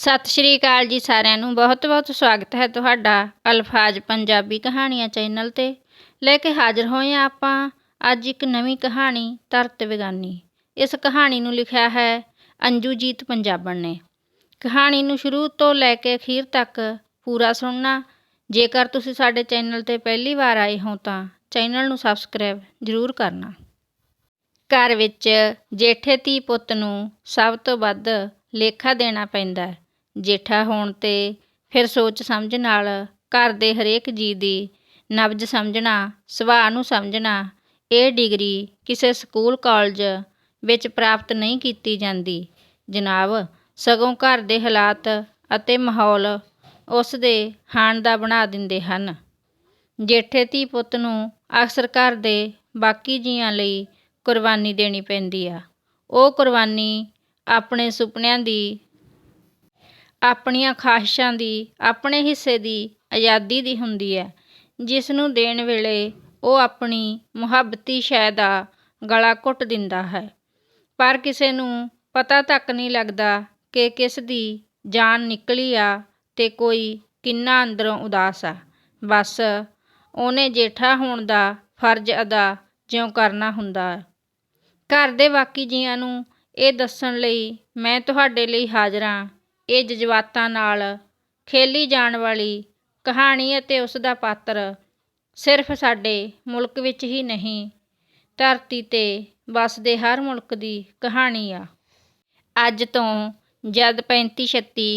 ਸਤਿ ਸ਼੍ਰੀ ਅਕਾਲ ਜੀ ਸਾਰਿਆਂ ਨੂੰ। ਬਹੁਤ-ਬਹੁਤ ਸਵਾਗਤ ਹੈ ਤੁਹਾਡਾ ਅਲਫਾਜ਼ ਪੰਜਾਬੀ ਕਹਾਣੀਆਂ ਚੈਨਲ ਤੇ। ਲੈ ਕੇ ਹਾਜ਼ਰ ਹੋਏ ਹਾਂ ਆਪਾਂ ਅੱਜ ਇੱਕ ਨਵੀਂ ਕਹਾਣੀ ਧਰਤ ਵਿਗਾਨੀ। ਇਸ ਕਹਾਣੀ ਨੂੰ ਲਿਖਿਆ ਹੈ ਅੰਜੂਜੀਤ ਪੰਜਾਬਣ ਨੇ। ਕਹਾਣੀ ਨੂੰ ਸ਼ੁਰੂ ਤੋਂ ਲੈ ਕੇ ਅਖੀਰ ਤੱਕ ਪੂਰਾ ਸੁਣਨਾ। ਜੇਕਰ ਤੁਸੀਂ ਸਾਡੇ ਚੈਨਲ ਤੇ ਪਹਿਲੀ ਵਾਰ ਆਏ ਹੋ ਤਾਂ ਚੈਨਲ ਨੂੰ ਸਬਸਕ੍ਰਾਈਬ ਜ਼ਰੂਰ ਕਰਨਾ। ਘਰ ਵਿੱਚ ਜੇਠੇ ਧੀ ਪੁੱਤ ਨੂੰ ਸਭ ਤੋਂ ਵੱਧ ਲੇਖਾ ਦੇਣਾ ਪੈਂਦਾ ਹੈ। ਜੇਠਾ ਹੋਣ ਤੇ ਫਿਰ ਸੋਚ ਸਮਝ ਨਾਲ ਘਰ ਦੇ ਹਰੇਕ ਜੀ ਦੀ ਨਬਜ ਸਮਝਣਾ, ਸੁਭਾਅ ਨੂੰ ਸਮਝਣਾ, ਇਹ ਡਿਗਰੀ ਕਿਸੇ ਸਕੂਲ, ਕਾਲਜ ਵਿੱਚ ਪ੍ਰਾਪਤ ਨਹੀਂ ਕੀਤੀ ਜਾਂਦੀ। ਜਨਾਬ, ਸਗੋਂ ਘਰ ਦੇ ਹਾਲਾਤ ਅਤੇ ਮਾਹੌਲ ਉਸ ਦੇ ਹਾਣ ਦਾ ਬਣਾ ਦਿੰਦੇ ਹਨ। ਜੇਠੇ ਧੀ ਪੁੱਤ ਨੂੰ ਅਕਸਰ ਘਰ ਦੇ ਬਾਕੀ ਜੀਆਂ ਲਈ ਕੁਰਬਾਨੀ ਦੇਣੀ ਪੈਂਦੀ ਆ। ਉਹ ਕੁਰਬਾਨੀ ਆਪਣੇ ਸੁਪਨਿਆਂ ਦੀ ਆਪਣੀਆਂ ਖਾਹਿਸ਼ਾਂ ਦੀ, ਆਪਣੇ ਹਿੱਸੇ ਦੀ ਆਜ਼ਾਦੀ ਦੀ ਹੁੰਦੀ ਹੈ। ਜਿਸ ਨੂੰ ਦੇਣ ਵੇਲੇ ਉਹ ਆਪਣੀ ਮੁਹੱਬਤੀ ਸ਼ੈ ਦਾ ਗਲਾ ਘੁੱਟ ਦਿੰਦਾ ਹੈ। ਪਰ ਕਿਸੇ ਨੂੰ ਪਤਾ ਤੱਕ ਨਹੀਂ ਲੱਗਦਾ ਕਿ ਕਿਸ ਦੀ ਜਾਨ ਨਿਕਲੀ ਆ ਤੇ ਕੋਈ ਕਿੰਨਾ ਅੰਦਰੋਂ ਉਦਾਸ ਆ। ਬਸ ਉਹਨੇ ਜੇਠਾ ਹੋਣ ਦਾ ਫਰਜ਼ ਅਦਾ ਜਿਉਂ ਕਰਨਾ ਹੁੰਦਾ ਹੈ। ਘਰ ਦੇ ਬਾਕੀ ਜੀਆਂ ਨੂੰ ਇਹ ਦੱਸਣ ਲਈ ਮੈਂ ਤੁਹਾਡੇ ਲਈ ਹਾਜ਼ਰ ਹਾਂ ਇਹ ਜਜ਼ਬਾਤਾਂ ਨਾਲ ਖੇਲੀ ਜਾਣ ਵਾਲੀ ਕਹਾਣੀ ਅਤੇ ਉਸ ਦਾ ਪਾਤਰ ਸਿਰਫ ਸਾਡੇ ਮੁਲਕ ਵਿੱਚ ਹੀ ਨਹੀਂ, ਧਰਤੀ ਤੇ ਵਸਦੇ ਹਰ ਮੁਲਕ ਦੀ ਕਹਾਣੀ ਆ। ਅੱਜ ਤੋਂ ਜਦ 35 36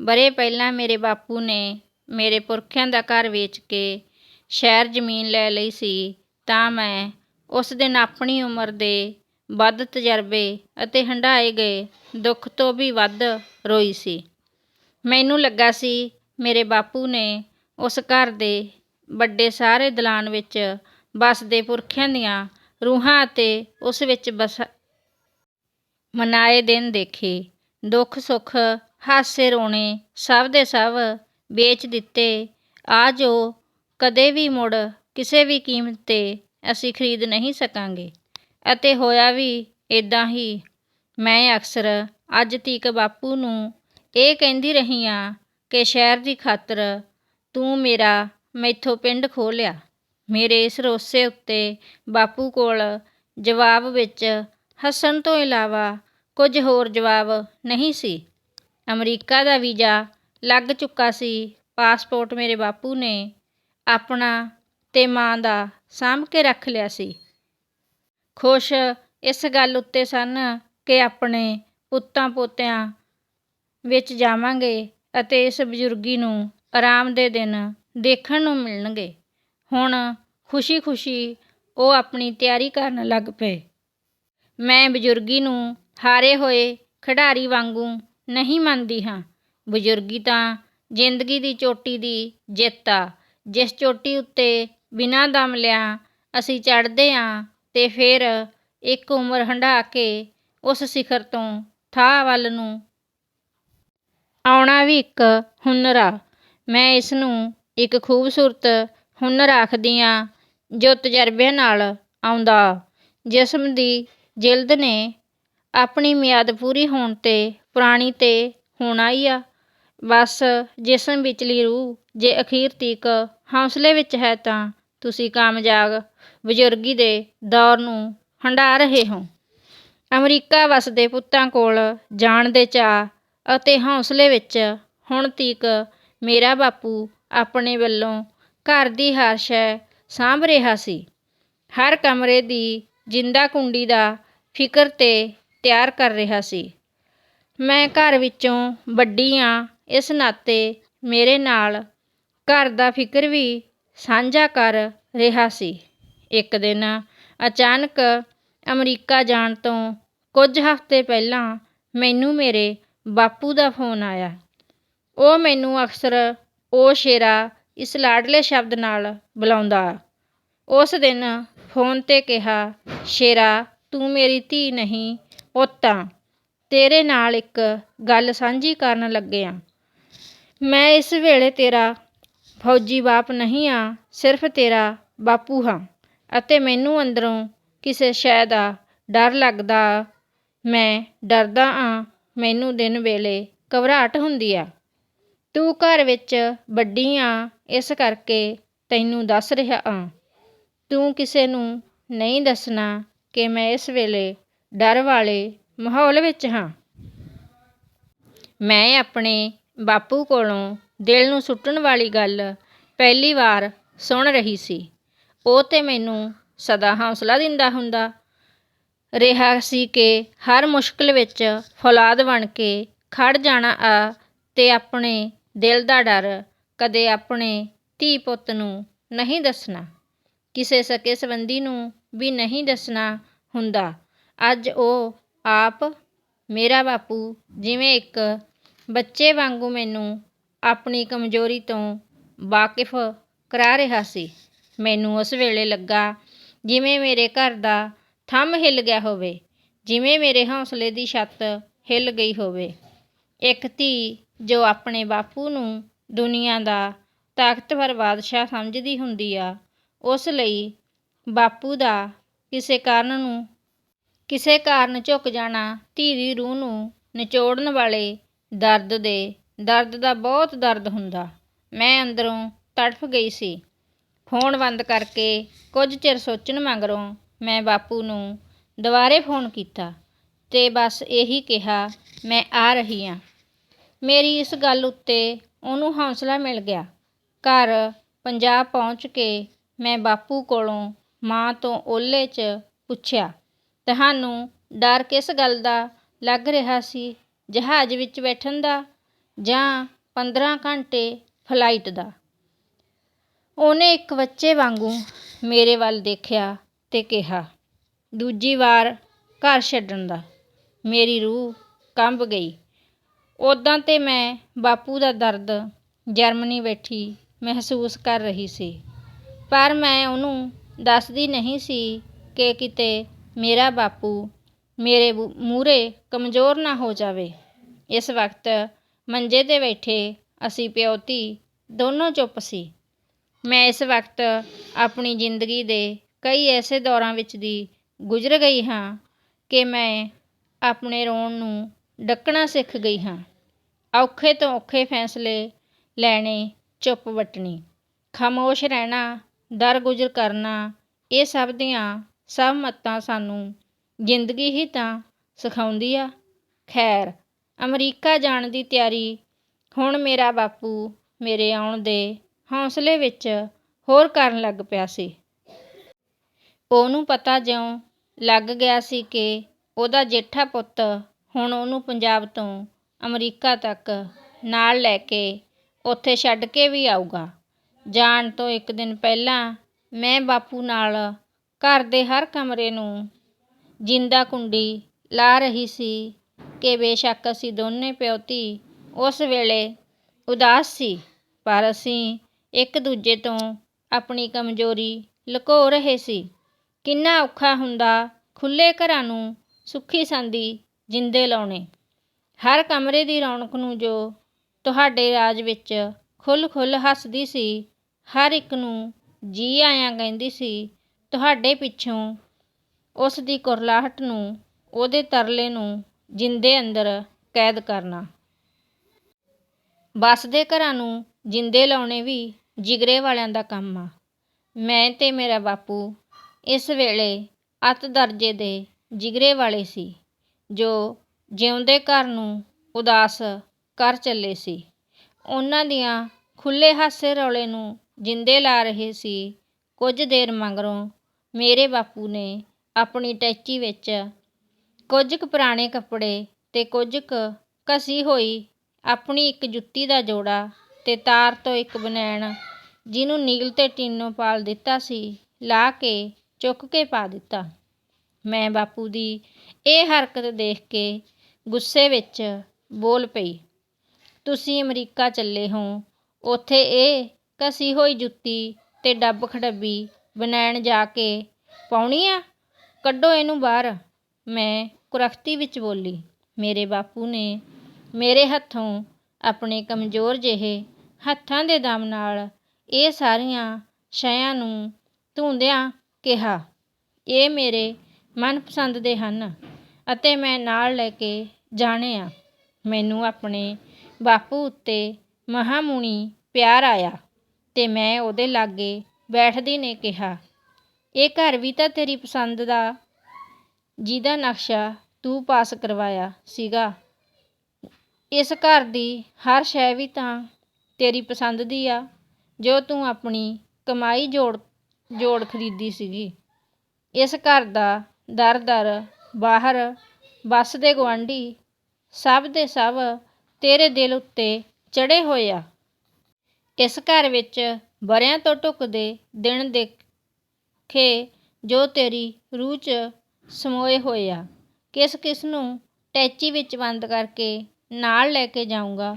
ਬਰੇ ਪਹਿਲਾਂ ਮੇਰੇ ਬਾਪੂ ਨੇ ਮੇਰੇ ਪੁਰਖਿਆਂ ਦਾ ਘਰ ਵੇਚ ਕੇ ਸ਼ਹਿਰ ਜ਼ਮੀਨ ਲੈ ਲਈ ਸੀ, ਤਾਂ ਮੈਂ ਉਸ ਦਿਨ ਆਪਣੀ ਉਮਰ ਦੇ ਵੱਧ ਤਜਰਬੇ ਅਤੇ ਹੰਢਾਏ ਗਏ ਦੁੱਖ ਤੋਂ ਵੀ ਵੱਧ ਰੋਈ ਸੀ। ਮੈਨੂੰ ਲੱਗਾ ਸੀ ਮੇਰੇ ਬਾਪੂ ਨੇ ਉਸ ਘਰ ਦੇ ਵੱਡੇ ਸਾਰੇ ਦਲਾਨ ਵਿੱਚ ਬਸਦੇ ਪੁਰਖਿਆਂ ਦੀਆਂ ਰੂਹਾਂ ਅਤੇ ਉਸ ਵਿੱਚ ਬਸ ਮਨਾਏ ਦਿਨ ਦੇਖੇ। ਦੁੱਖ ਸੁੱਖ, ਹਾਸੇ ਰੋਣੇ ਸਭ ਦੇ ਸਭ ਵੇਚ ਦਿੱਤੇ। ਆ ਜੋ ਕਦੇ ਵੀ ਮੁੜ ਕਿਸੇ ਵੀ ਕੀਮਤ ਤੇ ਅਸੀਂ ਖਰੀਦ ਨਹੀਂ ਸਕਾਂਗੇ। ਅਤੇ ਹੋਇਆ ਵੀ ਇਦਾਂ ਹੀ ਮੈਂ ਅਕਸਰ ਅੱਜ ਤੀਕ ਬਾਪੂ ਨੂੰ ਇਹ ਕਹਿੰਦੀ ਰਹੀ ਆ ਕਿ ਸ਼ਹਿਰ ਦੀ ਖਾਤਰ ਤੂੰ ਮੇਰਾ ਮੈਥੋਂ ਪਿੰਡ ਖੋਹ ਲਿਆ ਮੇਰੇ ਇਸ ਰੋਸੇ ਉੱਤੇ ਬਾਪੂ ਕੋਲ ਜਵਾਬ ਵਿੱਚ ਹੱਸਣ ਤੋਂ ਇਲਾਵਾ ਕੁਝ ਹੋਰ ਜਵਾਬ ਨਹੀਂ ਸੀ। ਅਮਰੀਕਾ ਦਾ ਵੀਜ਼ਾ ਲੱਗ ਚੁੱਕਾ ਸੀ। ਪਾਸਪੋਰਟ ਮੇਰੇ ਬਾਪੂ ਨੇ ਆਪਣਾ ਤੇ ਮਾਂ ਦਾ ਸਾਂਭ ਕੇ ਰੱਖ ਲਿਆ ਸੀ। ਖੁਸ਼ ਇਸ ਗੱਲ ਉੱਤੇ ਸਨ ਕਿ ਆਪਣੇ ਪੁੱਤਾਂ ਪੋਤਿਆਂ ਵਿੱਚ ਜਾਵਾਂਗੇ ਅਤੇ ਇਸ ਬਜ਼ੁਰਗੀ ਨੂੰ ਆਰਾਮ ਦੇ ਦਿਨ ਦੇਖਣ ਨੂੰ ਮਿਲਣਗੇ। ਹੁਣ ਖੁਸ਼ੀ-ਖੁਸ਼ੀ ਉਹ ਆਪਣੀ ਤਿਆਰੀ ਕਰਨ ਲੱਗ ਪਏ। ਮੈਂ ਬਜ਼ੁਰਗੀ ਨੂੰ ਹਾਰੇ ਹੋਏ ਖਿਡਾਰੀ ਵਾਂਗੂ ਨਹੀਂ ਮੰਨਦੀ ਹਾਂ। ਬਜ਼ੁਰਗੀ ਤਾਂ ਜ਼ਿੰਦਗੀ ਦੀ ਚੋਟੀ ਦੀ ਜਿੱਤ ਆ। ਜਿਸ ਚੋਟੀ ਉੱਤੇ ਬਿਨਾਂ ਦਮ ਲਿਆ ਅਸੀਂ ਚੜ੍ਹਦੇ ਆਂ ਤੇ ਫਿਰ ਇੱਕ ਉਮਰ ਹੰਢਾ ਕੇ ਉਸ ਸਿਖਰ ਤੋਂ ਥਾਂ ਵੱਲ ਨੂੰ। ਆਉਣਾ ਵੀ ਇੱਕ ਹੁਨਰ ਆ। ਮੈਂ ਇਸ ਨੂੰ ਇੱਕ ਖੂਬਸੂਰਤ ਹੁਨਰ ਆਖਦੀ ਆ ਜੋ ਤਜਰਬਿਆਂ ਨਾਲ ਆਉਂਦਾ। ਜਿਸਮ ਦੀ ਜਿਲਦ ਨੇ ਆਪਣੀ ਮਿਆਦ ਪੂਰੀ ਹੋਣ ਤੇ ਪੁਰਾਣੀ ਤੇ ਹੋਣਾ ਹੀ ਆ। ਬਸ ਜਿਸਮ ਵਿਚਲੀ ਰੂਹ ਜੇ ਅਖੀਰ ਤੀਕ ਹੌਸਲੇ ਵਿੱਚ ਹੈ ਤਾਂ ਤੁਸੀਂ ਕਾਮਯਾਬ ਬਜ਼ੁਰਗੀ ਦੇ ਦੌਰ ਨੂੰ ਹੰਢਾ ਰਹੇ ਹੋ। ਅਮਰੀਕਾ ਵਸਦੇ ਪੁੱਤਾਂ ਕੋਲ ਜਾਣ ਦੇ ਚਾਅ ਅਤੇ ਹੌਂਸਲੇ ਵਿੱਚ ਹੁਣ ਤੀਕ ਮੇਰਾ ਬਾਪੂ ਆਪਣੇ ਵੱਲੋਂ ਘਰ ਦੀ ਹਰ ਸ਼ੈ ਸਾਂਭ ਰਿਹਾ ਸੀ। ਹਰ ਕਮਰੇ ਦੀ ਜਿੰਦਾ ਕੁੰਡੀ ਦਾ ਫਿਕਰ ਤੇ ਤਿਆਰ ਕਰ ਰਿਹਾ ਸੀ। ਮੈਂ ਘਰ ਵਿੱਚੋਂ ਵੱਡੀ ਆ, ਇਸ ਨਾਤੇ ਮੇਰੇ ਨਾਲ ਘਰ ਦਾ ਫਿਕਰ ਵੀ ਸਾਂਝਾ ਕਰ ਰਿਹਾ ਸੀ। ਇੱਕ ਦਿਨ ਅਚਾਨਕ ਅਮਰੀਕਾ ਜਾਣ ਤੋਂ ਕੁਝ ਹਫ਼ਤੇ ਪਹਿਲਾਂ ਮੈਨੂੰ ਮੇਰੇ ਬਾਪੂ ਦਾ ਫੋਨ ਆਇਆ। ਉਹ ਮੈਨੂੰ ਅਕਸਰ ਉਹ ਸ਼ੇਰਾ ਇਸ ਲਾਡਲੇ ਸ਼ਬਦ ਨਾਲ ਬੁਲਾਉਂਦਾ। ਉਸ ਦਿਨ ਫੋਨ ਤੇ ਕਿਹਾ, ਸ਼ੇਰਾ, ਤੂੰ ਮੇਰੀ ਧੀ ਨਹੀਂ, ਪੁੱਤ ਆਂ। ਤੇਰੇ ਨਾਲ ਇੱਕ ਗੱਲ ਸਾਂਝੀ ਕਰਨ ਲੱਗੇ ਆਂ। ਮੈਂ ਇਸ ਵੇਲੇ ਤੇਰਾ ਫੌਜੀ ਬਾਪ ਨਹੀਂ ਆ, ਸਿਰਫ ਤੇਰਾ ਬਾਪੂ ਹਾਂ। ਅਤੇ ਮੈਨੂੰ ਅੰਦਰੋਂ ਕਿਸੇ ਸ਼ੈ ਦਾ ਡਰ ਲੱਗਦਾ ਮੈਂ ਡਰਦਾ ਆਂ, ਮੈਨੂੰ ਦਿਨ ਵੇਲੇ ਘਬਰਾਹਟ ਹੁੰਦੀ ਆ। ਤੂੰ ਘਰ ਵਿੱਚ ਵੱਡੀ ਆ, ਇਸ ਕਰਕੇ ਤੈਨੂੰ ਦੱਸ ਰਿਹਾ ਆ। ਤੂੰ ਕਿਸੇ ਨੂੰ ਨਹੀਂ ਦੱਸਣਾ ਕਿ ਮੈਂ ਇਸ ਵੇਲੇ ਡਰ ਵਾਲੇ ਮਾਹੌਲ ਵਿੱਚ ਹਾਂ। ਮੈਂ ਆਪਣੇ ਬਾਪੂ ਕੋਲੋਂ ਦਿਲ ਨੂੰ ਸੁੱਟਣ ਵਾਲੀ ਗੱਲ ਪਹਿਲੀ ਵਾਰ ਸੁਣ ਰਹੀ ਸੀ। ਉਹ ਤੇ ਮੈਨੂੰ ਸਦਾ ਹੌਸਲਾ ਦਿੰਦਾ ਹੁੰਦਾ ਰਿਹਾ ਸੀ ਕਿ ਹਰ ਮੁਸ਼ਕਲ ਵਿੱਚ ਫੌਲਾਦ ਬਣ ਕੇ ਖੜ੍ਹ ਜਾਣਾ ਆ ਅਤੇ ਆਪਣੇ ਦਿਲ ਦਾ ਡਰ ਕਦੇ ਆਪਣੇ ਧੀ ਪੁੱਤ ਨੂੰ ਨਹੀਂ ਦੱਸਣਾ। ਕਿਸੇ ਸਕੇ ਸੰਬੰਧੀ ਨੂੰ ਵੀ ਨਹੀਂ ਦੱਸਣਾ ਹੁੰਦਾ। ਅੱਜ ਉਹ ਆਪ, ਮੇਰਾ ਬਾਪੂ ਜਿਵੇਂ ਇੱਕ ਬੱਚੇ ਵਾਂਗੂ ਮੈਨੂੰ ਆਪਣੀ ਕਮਜ਼ੋਰੀ ਤੋਂ ਵਾਕਿਫ ਕਰਾ ਰਿਹਾ ਸੀ। ਮੈਨੂੰ ਉਸ ਵੇਲੇ ਲੱਗਾ ਜਿਵੇਂ ਮੇਰੇ ਘਰ ਦਾ ਥੰਮ ਹਿੱਲ ਗਿਆ ਹੋਵੇ, ਜਿਵੇਂ ਮੇਰੇ ਹੌਸਲੇ ਦੀ ਛੱਤ ਹਿੱਲ ਗਈ ਹੋਵੇ। ਇੱਕ ਧੀ ਜੋ ਆਪਣੇ ਬਾਪੂ ਨੂੰ ਦੁਨੀਆ ਦਾ ਤਾਕਤਵਰ ਬਾਦਸ਼ਾਹ ਸਮਝਦੀ ਹੁੰਦੀ ਆ, ਉਸ ਲਈ ਬਾਪੂ ਦਾ ਕਿਸੇ ਕਾਰਨ ਨੂੰ, ਕਿਸੇ ਕਾਰਨ ਝੁਕ ਜਾਣਾ ਧੀ ਦੀ ਰੂਹ ਨੂੰ ਨਿਚੋੜਨ ਵਾਲੇ ਦਰਦ ਦੇ, ਦਰਦ ਦਾ ਬਹੁਤ ਦਰਦ ਹੁੰਦਾ। ਮੈਂ ਅੰਦਰੋਂ ਤੜਫ ਗਈ ਸੀ। ਫੋਨ ਬੰਦ ਕਰਕੇ ਕੁਝ ਚਿਰ ਸੋਚਣ ਮਗਰੋਂ ਮੈਂ ਬਾਪੂ ਨੂੰ ਦੁਬਾਰੇ ਫੋਨ ਕੀਤਾ ਤੇ ਬਸ ਇਹੀ ਕਿਹਾ, ਮੈਂ ਆ ਰਹੀ ਹਾਂ ਮੇਰੀ ਇਸ ਗੱਲ ਉੱਤੇ ਉਹਨੂੰ ਹੌਸਲਾ ਮਿਲ ਗਿਆ। ਘਰ ਪੰਜਾਬ ਪਹੁੰਚ ਕੇ ਮੈਂ ਬਾਪੂ ਕੋਲੋਂ ਮਾਂ ਤੋਂ ਓਲੇ 'ਚ ਪੁੱਛਿਆ, ਤੁਹਾਨੂੰ ਡਰ ਕਿਸ ਗੱਲ ਦਾ ਲੱਗ ਰਿਹਾ ਸੀ? ਜਹਾਜ਼ ਵਿੱਚ ਬੈਠਣ ਦਾ ਜਾਂ 15 ਘੰਟੇ ਫਲਾਈਟ ਦਾ? ਉਹਨੇ ਇੱਕ ਬੱਚੇ ਵਾਂਗੂ ਮੇਰੇ ਵੱਲ ਦੇਖਿਆ। ਤੇ ਕਿਹਾ, ਦੂਜੀ ਵਾਰ ਘਰ ਛੱਡਣ ਦਾ। ਮੇਰੀ ਰੂਹ ਕੰਬ ਗਈ। ਉੱਦਾਂ ਤਾਂ ਮੈਂ ਬਾਪੂ ਦਾ ਦਰਦ ਜਰਮਨੀ ਬੈਠੀ ਮਹਿਸੂਸ ਕਰ ਰਹੀ ਸੀ। ਪਰ ਮੈਂ ਉਹਨੂੰ ਦੱਸਦੀ ਨਹੀਂ ਸੀ ਕਿ ਕਿਤੇ ਮੇਰਾ ਬਾਪੂ ਮੇਰੇ ਮੂਹਰੇ ਕਮਜ਼ੋਰ ਨਾ ਹੋ ਜਾਵੇ। ਇਸ ਵਕਤ ਮੰਜੇ 'ਤੇ ਬੈਠੇ ਅਸੀਂ ਪਿਓ ਧੀ ਦੋਨੋਂ ਚੁੱਪ ਸੀ। ਮੈਂ ਇਸ ਵਕਤ ਆਪਣੀ ਜ਼ਿੰਦਗੀ ਦੇ ਕਈ ਐਸੇ ਦੌਰਾਂ ਵਿੱਚ ਦੀ ਗੁਜ਼ਰ ਗਈ ਹਾਂ ਕਿ ਮੈਂ ਆਪਣੇ ਰੋਣ ਨੂੰ ਡੱਕਣਾ ਸਿੱਖ ਗਈ ਹਾਂ। ਔਖੇ ਤੋਂ ਔਖੇ ਫੈਸਲੇ ਲੈਣੇ, ਚੁੱਪ ਵੱਟਣੀ, ਖਾਮੋਸ਼ ਰਹਿਣਾ ਦਰ ਗੁਜ਼ਰ ਕਰਨਾ, ਇਹ ਸਭ ਦੀਆਂ ਸਭ ਮੱਤਾਂ ਸਾਨੂੰ ਜ਼ਿੰਦਗੀ ਹੀ ਤਾਂ ਸਿਖਾਉਂਦੀ ਆ। ਖੈਰ, ਅਮਰੀਕਾ ਜਾਣ ਦੀ ਤਿਆਰੀ, ਹੁਣ ਮੇਰਾ ਬਾਪੂ ਮੇਰੇ ਆਉਣ ਦੇ ਹੌਸਲੇ ਵਿੱਚ ਹੋਰ ਕਰਨ ਲੱਗ ਪਿਆ ਸੀ। ਉਹਨੂੰ ਪਤਾ ਜਿਉਂ ਲੱਗ ਗਿਆ ਸੀ ਕਿ ਉਹਦਾ ਜੇਠਾ ਪੁੱਤ ਹੁਣ ਉਹਨੂੰ ਪੰਜਾਬ ਤੋਂ ਅਮਰੀਕਾ ਤੱਕ ਨਾਲ ਲੈ ਕੇ ਉੱਥੇ ਛੱਡ ਕੇ ਵੀ ਆਊਗਾ। ਜਾਣ ਤੋਂ ਇੱਕ ਦਿਨ ਪਹਿਲਾਂ ਮੈਂ ਬਾਪੂ ਨਾਲ ਘਰ ਦੇ ਹਰ ਕਮਰੇ ਨੂੰ ਜਿੰਦਾ ਕੁੰਡੀ ਲਾ ਰਹੀ ਸੀ ਕਿ ਬੇਸ਼ੱਕ ਅਸੀਂ ਦੋਨੇ ਪਿਓ ਧੀ ਉਸ ਵੇਲੇ ਉਦਾਸ ਸੀ, ਪਰ ਅਸੀਂ ਇੱਕ ਦੂਜੇ ਤੋਂ ਆਪਣੀ ਕਮਜ਼ੋਰੀ ਲੁਕੋ ਰਹੇ ਸੀ। ਕਿੰਨਾ ਔਖਾ ਹੁੰਦਾ ਖੁੱਲੇ ਘਰਾਂ ਨੂੰ ਸੁੱਖੀ ਸੰਦੀ ਜਿੰਦੇ ਲਾਉਣੇ। ਹਰ ਕਮਰੇ ਦੀ ਰੌਣਕ ਨੂੰ ਜੋ ਤੁਹਾਡੇ ਰਾਜ ਵਿੱਚ ਖੁੱਲ ਖੁੱਲ ਹੱਸਦੀ ਸੀ, ਹਰ ਇੱਕ ਨੂੰ ਜੀ ਆਇਆਂ ਕਹਿੰਦੀ ਸੀ, ਤੁਹਾਡੇ ਪਿੱਛੋਂ ਉਸ ਦੀ ਕੁਰਲਾਹਟ ਨੂੰ, ਉਹਦੇ ਤਰਲੇ ਨੂੰ ਜਿੰਦੇ ਅੰਦਰ ਕੈਦ ਕਰਨਾ। ਬਸਦੇ ਘਰਾਂ ਨੂੰ ਜਿੰਦੇ ਲਾਉਣੇ ਵੀ ਜਿਗਰੇ ਵਾਲਿਆਂ ਦਾ ਕੰਮ ਆ। ਮੈਂ ਤੇ ਮੇਰਾ ਬਾਪੂ ਇਸ ਵੇਲੇ ਅੱਤ ਦਰਜੇ ਦੇ ਜਿਗਰੇ ਵਾਲੇ ਸੀ, ਜੋ ਜਿਉਂਦੇ ਘਰ ਨੂੰ ਉਦਾਸ ਕਰ ਚੱਲੇ ਸੀ। ਉਹਨਾਂ ਦੀਆਂ ਖੁੱਲੇ ਹਾਸੇ ਰੌਲੇ ਨੂੰ ਜਿੰਦੇ ਲਾ ਰਹੇ ਸੀ, ਕੁਝ ਦੇਰ ਮਗਰੋਂ ਮੇਰੇ ਬਾਪੂ ਨੇ ਆਪਣੀ ਟੈਚੀ ਵਿੱਚ ਕੁਝ ਕੁ ਪੁਰਾਣੇ ਕੱਪੜੇ ਤੇ ਕੁਝ ਕੁ ਘਸੀ ਹੋਈ ਆਪਣੀ ਇੱਕ ਜੁੱਤੀ ਦਾ ਜੋੜਾ ਤੇ ਤਾਰ ਤੋਂ ਇੱਕ ਬਨੈਣ, ਜਿਹਨੂੰ ਨੀਲ ਤੇ ਟੀਨੋਂ ਪਾਲ ਦਿੱਤਾ ਸੀ, ਲਾ ਕੇ ਚੁੱਕ ਕੇ ਪਾ ਦਿੱਤਾ। ਮੈਂ ਬਾਪੂ ਦੀ ਇਹ ਹਰਕਤ ਦੇਖ ਕੇ ਗੁੱਸੇ ਵਿੱਚ ਬੋਲ ਪਈ, ਤੁਸੀਂ ਅਮਰੀਕਾ ਚੱਲੇ ਹੋ, ਉੱਥੇ ਇਹ ਘਸੀ ਹੋਈ ਜੁੱਤੀ ਤੇ ਡੱਬ ਖਡੱਬੀ ਬਣਾਉਣ ਜਾ ਕੇ ਪਾਉਣੀ ਆ? ਕੱਢੋ ਇਹਨੂੰ ਬਾਹਰ। ਮੈਂ ਕੁਰਖਤੀ ਵਿੱਚ ਬੋਲੀ। ਮੇਰੇ ਬਾਪੂ ਨੇ ਮੇਰੇ ਹੱਥੋਂ ਆਪਣੇ ਕਮਜ਼ੋਰ ਜਿਹੇ ਹੱਥਾਂ ਦੇ ਦਮ ਨਾਲ ਇਹ ਸਾਰੀਆਂ ਸ਼ੈਆਂ ਨੂੰ ਧੂੰਦਿਆਂ ਕਿਹਾ, ਇਹ ਮੇਰੇ ਮਨਪਸੰਦ ਦੇ ਹਨ ਅਤੇ ਮੈਂ ਨਾਲ ਲੈ ਕੇ ਜਾਣੇ ਆ ਮੈਨੂੰ ਆਪਣੇ ਬਾਪੂ ਉੱਤੇ ਮਹਾਮੁਨੀ ਪਿਆਰ ਆਇਆ ਅਤੇ ਮੈਂ ਉਹਦੇ ਲਾਗੇ ਬੈਠਦੀ ਨੇ ਕਿਹਾ, ਇਹ ਘਰ ਵੀ ਤਾਂ ਤੇਰੀ ਪਸੰਦ ਦਾ ਜਿਹਦਾ ਨਕਸ਼ਾ ਤੂੰ ਪਾਸ ਕਰਵਾਇਆ ਸੀਗਾ। ਇਸ ਘਰ ਦੀ ਹਰ ਸ਼ੈ ਵੀ ਤਾਂ ਤੇਰੀ ਪਸੰਦ ਦੀ ਆ। ਜੋ ਤੂੰ ਆਪਣੀ ਕਮਾਈ ਜੋੜ ਜੋੜ ਖਰੀਦੀ ਸੀਗੀ। ਇਸ ਘਰ ਦਾ ਦਰ ਦਰ ਬਾਹਰ ਵੱਸਦੇ ਗੁਆਂਢੀ ਸਭ ਦੇ ਸਭ ਤੇਰੇ ਦਿਲ ਉੱਤੇ ਚੜੇ ਹੋਏ ਆ। ਇਸ ਘਰ ਵਿੱਚ ਵਰਿਆਂ ਤੋਂ ਢੁੱਕਦੇ ਦਿਨ ਦੇਖੇ ਜੋ ਤੇਰੀ ਰੂਹ 'ਚ ਸਮੋਏ ਹੋਏ ਆ। ਕਿਸ ਕਿਸ ਨੂੰ ਟੈਚੀ ਵਿੱਚ ਬੰਦ ਕਰਕੇ ਨਾਲ ਲੈ ਕੇ ਜਾਊਂਗਾ।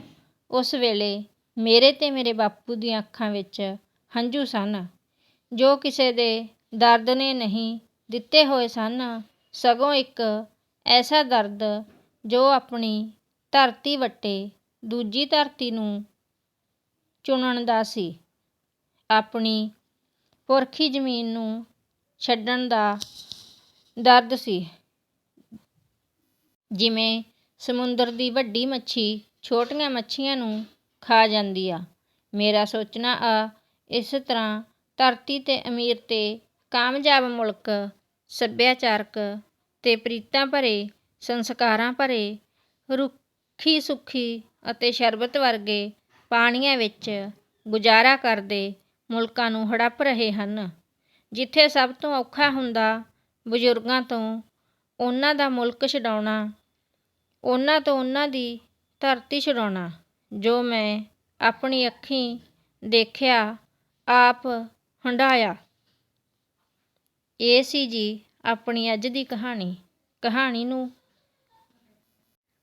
ਉਸ ਵੇਲੇ ਮੇਰੇ ਤੇ ਮੇਰੇ ਬਾਪੂ ਦੀਆਂ ਅੱਖਾਂ ਵਿੱਚ ਹੰਝੂ ਸਨ। ਜੋ ਕਿਸੇ ਦੇ ਦਰਦ ਨੇ ਨਹੀਂ ਦਿੱਤੇ ਹੋਏ ਸਨ, ਸਗੋਂ ਇੱਕ ਐਸਾ ਦਰਦ ਜੋ ਆਪਣੀ ਧਰਤੀ ਵੱਟੇ ਦੂਜੀ ਧਰਤੀ ਨੂੰ ਚੁਣਨ ਦਾ ਸੀ। ਆਪਣੀ ਪੁਰਖੀ ਜ਼ਮੀਨ ਨੂੰ ਛੱਡਣ ਦਾ ਦਰਦ ਸੀ। ਜਿਵੇਂ ਸਮੁੰਦਰ ਦੀ ਵੱਡੀ ਮੱਛੀ ਛੋਟੀਆਂ ਮੱਛੀਆਂ ਨੂੰ ਖਾ ਜਾਂਦੀ ਆ। ਮੇਰਾ ਸੋਚਣਾ ਆ, ਇਸ ਤਰ੍ਹਾਂ ਧਰਤੀ ਤੇ ਅਮੀਰ ਤੇ ਕਾਮਯਾਬ ਮੁਲਕ, ਸੱਭਿਆਚਾਰਕ ਅਤੇ ਪ੍ਰੀਤਾਂ ਭਰੇ, ਸੰਸਕਾਰਾਂ ਭਰੇ, ਰੁੱਖੀ ਸੁੱਖੀ ਅਤੇ ਸ਼ਰਬਤ ਵਰਗੇ ਪਾਣੀਆਂ ਵਿੱਚ ਗੁਜ਼ਾਰਾ ਕਰਦੇ ਮੁਲਕਾਂ ਨੂੰ ਹੜੱਪ ਰਹੇ ਹਨ, ਜਿੱਥੇ ਸਭ ਤੋਂ ਔਖਾ ਹੁੰਦਾ ਬਜ਼ੁਰਗਾਂ ਤੋਂ ਉਹਨਾਂ ਦਾ ਮੁਲਕ ਛਡਾਉਣਾ, ਉਹਨਾਂ ਤੋਂ ਉਹਨਾਂ ਦੀ ਧਰਤੀ ਛਡਾਉਣਾ, ਜੋ ਮੈਂ ਆਪਣੀ ਅੱਖੀਂ ਦੇਖਿਆ, ਆਪ ਹੰਢਾਇਆ। ਇਹ ਸੀ ਜੀ ਆਪਣੀ ਅੱਜ ਦੀ ਕਹਾਣੀ। ਕਹਾਣੀ ਨੂੰ,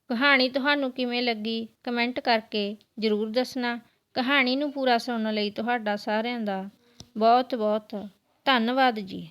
ਕਹਾਣੀ ਤੁਹਾਨੂੰ ਕਿਵੇਂ ਲੱਗੀ ਕਮੈਂਟ ਕਰਕੇ ਜ਼ਰੂਰ ਦੱਸਣਾ। ਕਹਾਣੀ ਨੂੰ ਪੂਰਾ ਸੁਣਨ ਲਈ ਤੁਹਾਡਾ ਸਾਰਿਆਂ ਦਾ ਬਹੁਤ ਬਹੁਤ ਧੰਨਵਾਦ ਜੀ।